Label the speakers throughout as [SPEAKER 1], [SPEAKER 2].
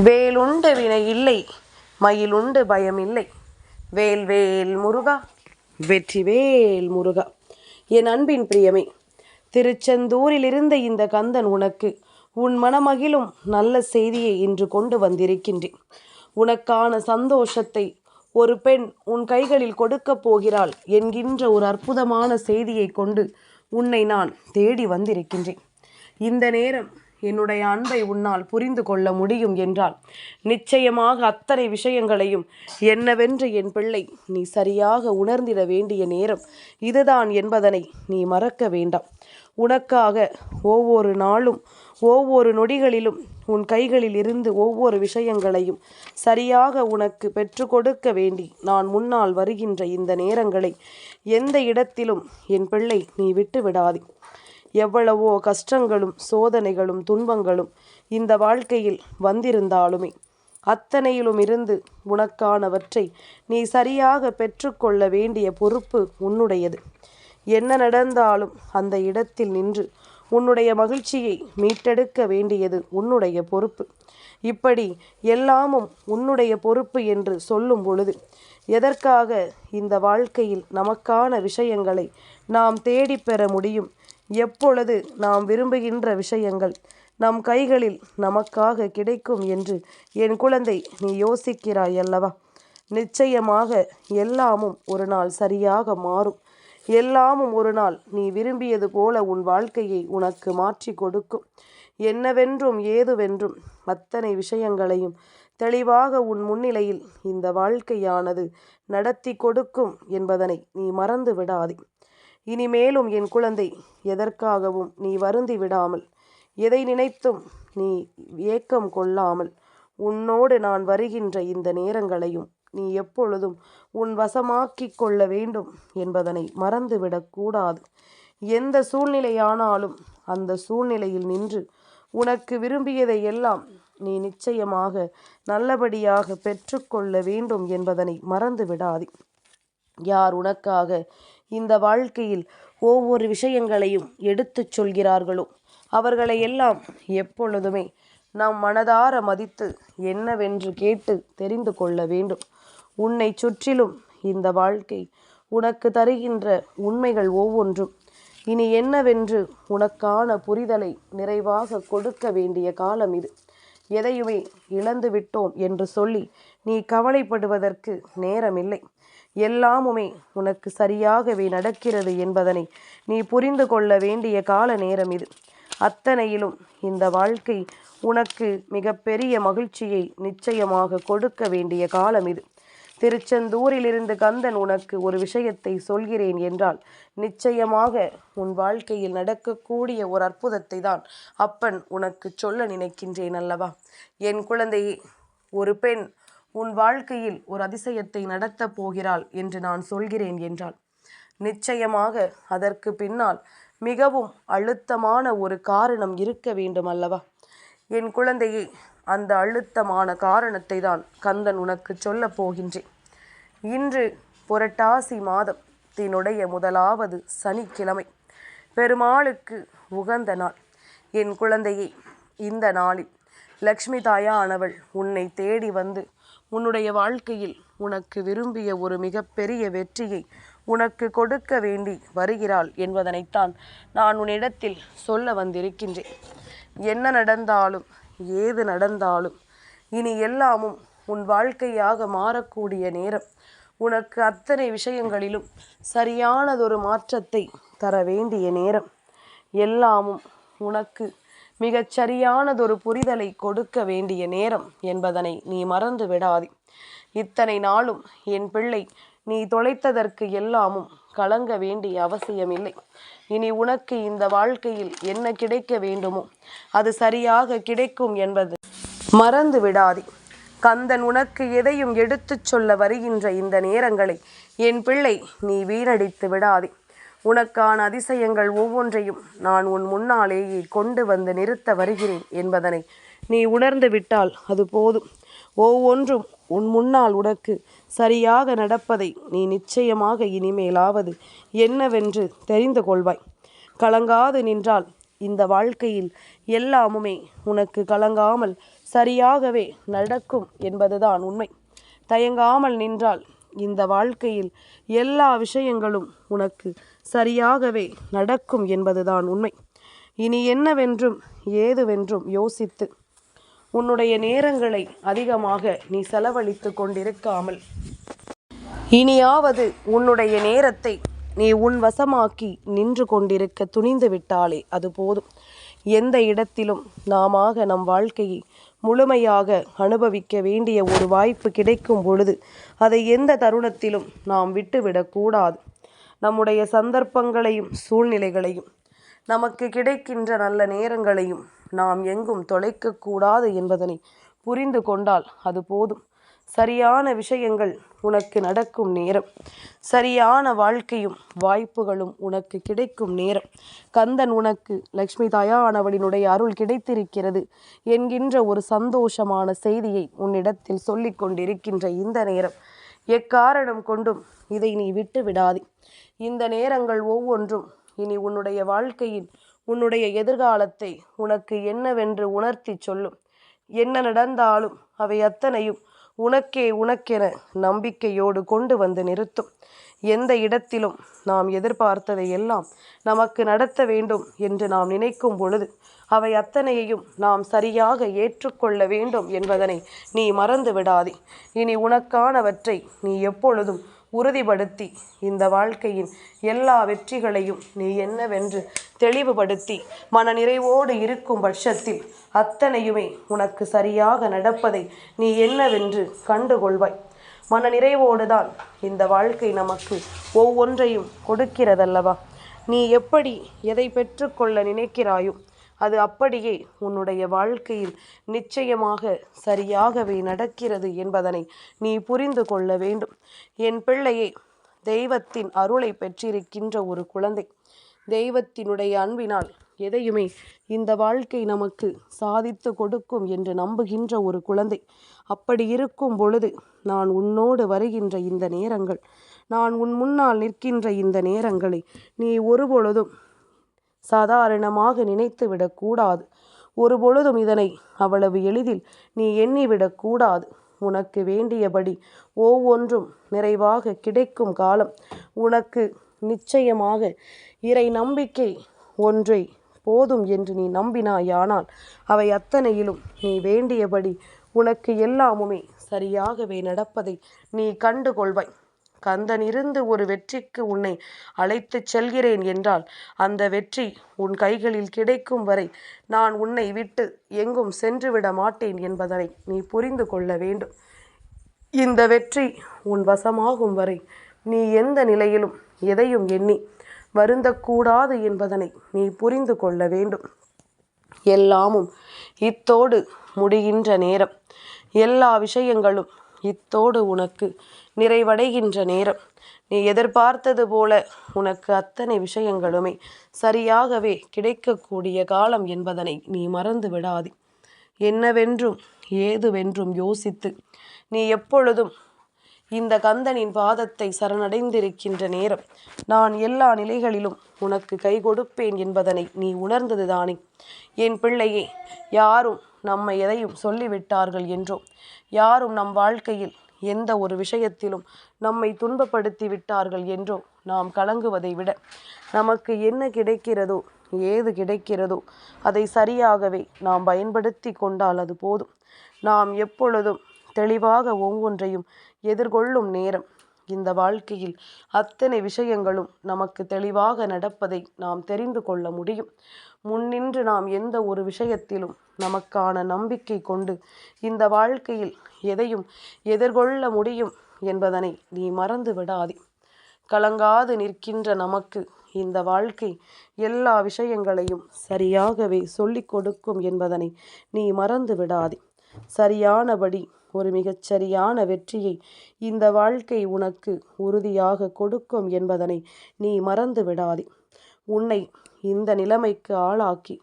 [SPEAKER 1] வேலுண்டு வினை இல்லை மயிலுண்டு பயம் இல்லை. வேல் வேல் முருகா வெற்றி வேல் முருகா. என் அன்பின் பிரியமே திருச்செந்தூரிலிருந்த இந்த கந்தன் உனக்கு உன் மனமகிழும் நல்ல செய்தியை இன்று கொண்டு வந்திருக்கின்றேன். உனக்கான சந்தோஷத்தை ஒரு பெண் உன் கைகளில் கொடுக்கப் போகிறாள் என்கின்ற ஒரு அற்புதமான செய்தியை கொண்டு உன்னை நான் தேடி வந்திருக்கின்றேன். இந்த நேரம் என்னுடைய அன்பை உன்னால் புரிந்து கொள்ள முடியும் என்றால் நிச்சயமாக அத்தனை விஷயங்களையும் என்னவென்று என் பிள்ளை நீ சரியாக உணர்ந்திட வேண்டிய நேரம் இதுதான் என்பதனை நீ மறக்க வேண்டாம். உனக்காக ஒவ்வொரு நாளும் ஒவ்வொரு நொடிகளிலும் உன் கைகளில் இருந்து ஒவ்வொரு விஷயங்களையும் சரியாக உனக்கு பெற்று கொடுக்க வேண்டி நான் முன்னால் வருகின்ற இந்த நேரங்களை எந்த இடத்திலும் என் பிள்ளை நீ விட்டு விடாதே எவ்வளவோ கஷ்டங்களும் சோதனைகளும் துன்பங்களும் இந்த வாழ்க்கையில் வந்திருந்தாலுமே அத்தனையிலும் இருந்து உனக்கானவற்றை நீ சரியாக பெற்றுக்கொள்ள வேண்டிய பொறுப்பு உன்னுடையது. என்ன நடந்தாலும் அந்த இடத்தில் நின்று உன்னுடைய மகிழ்ச்சியை மீட்டெடுக்க வேண்டியது உன்னுடைய பொறுப்பு. இப்படி எல்லாமும் உன்னுடைய பொறுப்பு என்று சொல்லும் பொழுது எதற்காக இந்த வாழ்க்கையில் நமக்கான விஷயங்களை நாம் தேடிப்பெற முடியும் எப்பொழுது நாம் விரும்புகின்ற விஷயங்கள் நம் கைகளில் நமக்காக கிடைக்கும் என்று என் குழந்தை நீ யோசிக்கிறாய் அல்லவா? நிச்சயமாக எல்லாமும் ஒரு நாள் சரியாக மாறும். எல்லாமும் ஒரு நாள் நீ விரும்பியது போல உன் வாழ்க்கையை உனக்கு மாற்றி கொடுக்கும். என்னவென்றும் ஏதுவென்றும் அத்தனை விஷயங்களையும் தெளிவாக உன் முன்னிலையில் இந்த வாழ்க்கையானது நடத்தி கொடுக்கும் என்பதனை நீ மறந்து விடாதே இனிமேலும் என் குழந்தை எதற்காகவும் நீ வருந்தி விடாமல் எதை நினைத்தும் நீ ஏக்கம் கொள்ளாமல் உன்னோடு நான் வருகின்ற இந்த நேரங்களையும் நீ எப்பொழுதும் உன் வசமாக்கிக் கொள்ள வேண்டும் என்பதனை மறந்துவிடக்கூடாது எந்த சூழ்நிலையானாலும் அந்த சூழ்நிலையில் நின்று உனக்கு விரும்பியதை எல்லாம் நீ நிச்சயமாக நல்லபடியாக பெற்றுக்கொள்ள வேண்டும் என்பதனை மறந்து விடாதே யார் உனக்காக இந்த வாழ்க்கையில் ஒவ்வொரு விஷயங்களையும் எடுத்துச் சொல்கிறார்களோ? அவர்களை எல்லாம் எப்பொழுதுமே நாம் மனதார மதித்து என்னவென்று கேட்டு தெரிந்து கொள்ள வேண்டும். உன்னை சுற்றிலும் இந்த வாழ்க்கை உனக்கு தருகின்ற உண்மைகள் ஒவ்வொன்றும். இனி என்னவென்று உனக்கான புரிதலை நிறைவாக கொடுக்க வேண்டிய காலம் இது. எதையுமே இழந்து விட்டோம் என்று சொல்லி நீ கவலைப்படுவதற்கு நேரமில்லை. எல்லாமுமே உனக்கு சரியாகவே நடக்கிறது என்பதனை நீ புரிந்து கொள்ள வேண்டிய கால நேரம் இது. அத்தனையிலும் இந்த வாழ்க்கை உனக்கு மிகப்பெரிய மகிழ்ச்சியை நிச்சயமாக கொடுக்க வேண்டிய காலம் இது. திருச்செந்தூரிலிருந்து கந்தன் உனக்கு ஒரு விஷயத்தை சொல்கிறேன் என்றால் நிச்சயமாக உன் வாழ்க்கையில் நடக்கக்கூடிய ஒரு அற்புதத்தை தான் அப்பன் உனக்கு சொல்ல நினைக்கின்றேன் அல்லவா? என் குழந்தையே ஒரு பெண் உன் வாழ்க்கையில் ஒரு அதிசயத்தை நடத்தப் போகிறாள் என்று நான் சொல்கிறேன் என்றால் நிச்சயமாக அதற்கு பின்னால் மிகவும் அழுத்தமான ஒரு காரணம் இருக்க வேண்டும் அல்லவா? என் குழந்தையே அந்த அழுத்தமான காரணத்தை தான் கந்தன் உனக்கு சொல்லப் போகின்றேன். இன்று புரட்டாசி மாதத்தினுடைய முதலாவது சனிக்கிழமை பெருமாளுக்கு உகந்த நாள். என் குழந்தையை இந்த நாளில் லக்ஷ்மி தாயானவள் உன்னை தேடி வந்து உன்னுடைய வாழ்க்கையில் உனக்கு விரும்பிய ஒரு மிகப்பெரிய வெற்றியை உனக்கு கொடுக்க வேண்டி வருகிறாள் என்பதனைத்தான் நான் உன்னிடத்தில் சொல்ல வந்திருக்கின்றேன். என்ன நடந்தாலும் ஏது நடந்தாலும் இனி எல்லாமும் உன் வாழ்க்கையாக மாறக்கூடிய நேரம். உனக்கு அத்தனை விஷயங்களிலும் சரியானதொரு மாற்றத்தை தர வேண்டிய நேரம். எல்லாமும் உனக்கு மிகச் சரியானதொரு புரிதலை கொடுக்க வேண்டிய நேரம் என்பதனை நீ மறந்து விடாதே. இத்தனை நாளும் என் பிள்ளை நீ தொலைத்ததற்கு எல்லாமும் கலங்க வேண்டிய அவசியமில்லை. இனி உனக்கு இந்த வாழ்க்கையில் என்ன கிடைக்க வேண்டுமோ அது சரியாக கிடைக்கும் என்பது மறந்து விடாதே. கந்தன் உனக்கு எதையும் எடுத்துச் சொல்ல வருகின்ற இந்த நேரங்களை என் பிள்ளை நீ வீணடித்து விடாதே. உனக்கான அதிசயங்கள் ஒவ்வொன்றையும் நான் உன் முன்னாலேயே கொண்டு வந்து நிறுத்த வருகிறேன் என்பதனை நீ உணர்ந்து விட்டால் அது போதும். ஒவ்வொன்றும் உன் முன்னால் உனக்கு சரியாக நடப்பதை நீ நிச்சயமாக இனிமேலாவது என்னவென்று தெரிந்து கொள்வாய். கலங்காது நின்றால் இந்த வாழ்க்கையில் எல்லாமுமே உனக்கு கலங்காமல் சரியாகவே நடக்கும் என்பதுதான் உண்மை. தயங்காமல் நின்றால் இந்த வாழ்க்கையில் எல்லா விஷயங்களும் உனக்கு சரியாகவே நடக்கும் என்பதுதான் உண்மை. இனி என்னவென்றும் ஏதுவென்றும் யோசித்து உன்னுடைய நேரங்களை அதிகமாக நீ செலவழித்து கொண்டிருக்காமல் இனியாவது உன்னுடைய நேரத்தை நீ உன் வசமாக்கி நின்று கொண்டிருக்க துணிந்து விட்டாலே அது போதும். எந்த இடத்திலும் நாமாக நம் வாழ்க்கையை முழுமையாக அனுபவிக்க வேண்டிய ஒரு வாய்ப்பு கிடைக்கும் பொழுது அதை எந்த தருணத்திலும் நாம் விட்டுவிடக்கூடாது நம்முடைய சந்தர்ப்பங்களையும் சூழ்நிலைகளையும் நமக்கு கிடைக்கின்ற நல்ல நேரங்களையும் நாம் எங்கும் தொலைக்கக்கூடாது என்பதனை புரிந்து கொண்டால் அது போதும். சரியான விஷயங்கள் உனக்கு நடக்கும் நேரம். சரியான வாழ்க்கையும் வாய்ப்புகளும் உனக்கு கிடைக்கும் நேரம். கந்தன் உனக்கு லக்ஷ்மி தாயானவளினுடைய அருள் கிடைத்திருக்கிறது என்கின்ற ஒரு சந்தோஷமான செய்தியை உன்னிடத்தில் சொல்லிக் கொண்டிருக்கின்ற இந்த நேரம். எக்காரணம் கொண்டும் இதை நீ விட்டு விடாதே. இந்த நேரங்கள் ஒவ்வொன்றும் இனி உன்னுடைய வாழ்க்கையின் உன்னுடைய எதிர்காலத்தை உனக்கு என்னவென்று உணர்த்தி சொல்லும். என்ன நடந்தாலும் அவை அத்தனையும் உனக்கே உனக்கென நம்பிக்கையோடு கொண்டு வந்து நிறுத்தும். எந்த இடத்திலும் நாம் எதிர்பார்த்ததை எல்லாம் நமக்கு நடத்த வேண்டும் என்று நாம் நினைக்கும் பொழுது அவை அத்தனையையும் நாம் சரியாக ஏற்றுக்கொள்ள வேண்டும் என்பதனை நீ மறந்து விடாதே இனி உனக்கானவற்றை நீ எப்பொழுதும் உறுதிப்படுத்தி இந்த வாழ்க்கையின் எல்லா வெற்றிகளையும் நீ என்னவென்று தெளிவுபடுத்தி மன நிறைவோடு இருக்கும் பட்சத்தில் அத்தனையுமே உனக்கு சரியாக நடப்பதை நீ என்னவென்று கண்டுகொள்வாய். மனநிறைவோடு தான் இந்த வாழ்க்கை நமக்கு ஒவ்வொன்றையும் கொடுக்கிறதல்லவா? நீ எப்படி எதை பெற்றுக்கொள்ள நினைக்கிறாயோ அது அப்படியே உன்னுடைய வாழ்க்கையில் நிச்சயமாக சரியாகவே நடக்கிறது என்பதனை நீ புரிந்து கொள்ள வேண்டும். என் பிள்ளையே தெய்வத்தின் அருளை பெற்றிருக்கின்ற ஒரு குழந்தை. தெய்வத்தினுடைய அன்பினால் எதையுமே இந்த வாழ்க்கை நமக்கு சாதித்து கொடுக்கும் என்று நம்புகின்ற ஒரு குழந்தை. அப்படி இருக்கும் பொழுது நான் உன்னோடு வருகின்ற இந்த நேரங்கள் நான் உன் முன்னால் நிற்கின்ற இந்த நேரங்களை நீ ஒருபொழுதும் சாதாரணமாக நினைத்து விடக்கூடாது. ஒரு பொழுதும் இதனை அவ்வளவு எளிதில் நீ எண்ணிவிடக்கூடாது உனக்கு வேண்டியபடி ஒவ்வொன்றும் நிறைவாக கிடைக்கும் காலம். உனக்கு நிச்சயமாக இறை நம்பிக்கை ஒன்றை போதும் என்று நீ நம்பினாயானால் அவை அத்தனையிலும் நீ வேண்டியபடி உனக்கு எல்லாமுமே சரியாகவே நடப்பதை நீ கண்டுகொள்வாய். கந்தன் இருந்து ஒரு வெற்றிக்கு உன்னை அழைத்துச் செல்கிறேன் என்றால் அந்த வெற்றி உன் கைகளில் கிடைக்கும் வரை நான் உன்னை விட்டு எங்கும் சென்றுவிட மாட்டேன் என்பதனை நீ புரிந்து கொள்ள வேண்டும். இந்த வெற்றி உன் வசமாகும் வரை நீ எந்த நிலையிலும் எதையும் எண்ணி வருந்தக்கூடாது என்பதனை நீ புரிந்து கொள்ள வேண்டும். எல்லாமும் இத்தோடு முடிகின்ற நேரம். எல்லா விஷயங்களும் இத்தோடு உனக்கு நிறைவடைகின்ற நேரம். நீ எதிர்பார்த்தது போல உனக்கு அத்தனை விஷயங்களுமே சரியாகவே கிடைக்கக்கூடிய காலம் என்பதனை நீ மறந்து விடாதே. என்னவென்றும் ஏதுவென்றும் யோசித்து நீ எப்பொழுதும் இந்த கந்தனின் பாதத்தை சரணடைந்திருக்கின்ற நேரம் நான் எல்லா நிலைகளிலும் உனக்கு கை கொடுப்பேன் என்பதனை நீ உணர்ந்ததுதானே. என் பிள்ளையே யாரும் நம்மை எதையும் சொல்லிவிட்டார்கள் என்றோ யாரும் நம் வாழ்க்கையில் எந்த ஒரு விஷயத்திலும் நம்மை துன்பப்படுத்தி விட்டார்கள் என்றோ நாம் கலங்குவதை விட நமக்கு என்ன கிடைக்கிறதோ ஏது கிடைக்கிறதோ அதை சரியாகவே நாம் பயன்படுத்தி கொண்டால் அது போதும். நாம் எப்பொழுதும் தெளிவாக ஒவ்வொன்றையும் எதிர்கொள்ளும் நேரம் இந்த வாழ்க்கையில் அத்தனை விஷயங்களும் நமக்கு தெளிவாக நடப்பதை நாம் தெரிந்து கொள்ள முடியும். முன்னின்று நாம் எந்த ஒரு விஷயத்திலும் நமக்கான நம்பிக்கை கொண்டு இந்த வாழ்க்கையில் எதையும் எதிர்கொள்ள முடியும் என்பதனை நீ மறந்து விடாதே. கலங்காது நிற்கின்ற நமக்கு இந்த வாழ்க்கை எல்லா விஷயங்களையும் சரியாகவே சொல்லிக் கொடுக்கும் என்பதனை நீ மறந்து விடாதே. சரியானபடி ஒரு மிகச்சரியான வெற்றியை இந்த வாழ்க்கை உனக்கு உறுதியாக கொடுக்கும் என்பதனை நீ மறந்து விடாதே உன்னை இந்த நிலைமைக்கு ஆளாக்கி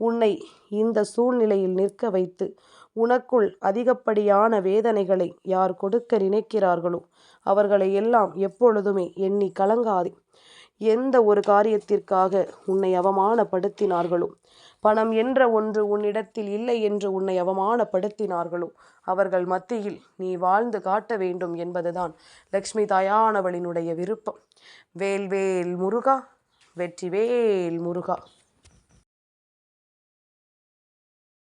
[SPEAKER 1] உன்னை இந்த சூழ்நிலையில் நிற்க வைத்து உனக்குள் அதிகப்படியான வேதனைகளை யார் கொடுக்க நினைக்கிறார்களோ அவர்களை எல்லாம் எப்பொழுதுமே எண்ணி கலங்காதே. எந்த ஒரு காரியத்திற்காக உன்னை அவமானப்படுத்தினார்களோ? பணம் என்ற ஒன்று உன்னிடத்தில் இல்லை என்று உன்னை அவமானப்படுத்தினார்களோ? அவர்கள் மத்தியில் நீ வாழ்ந்து காட்ட வேண்டும் என்பதுதான் லக்ஷ்மி தாயானவளினுடைய விருப்பம். வேல்வேல் முருகா வெற்றி வேல் முருகா.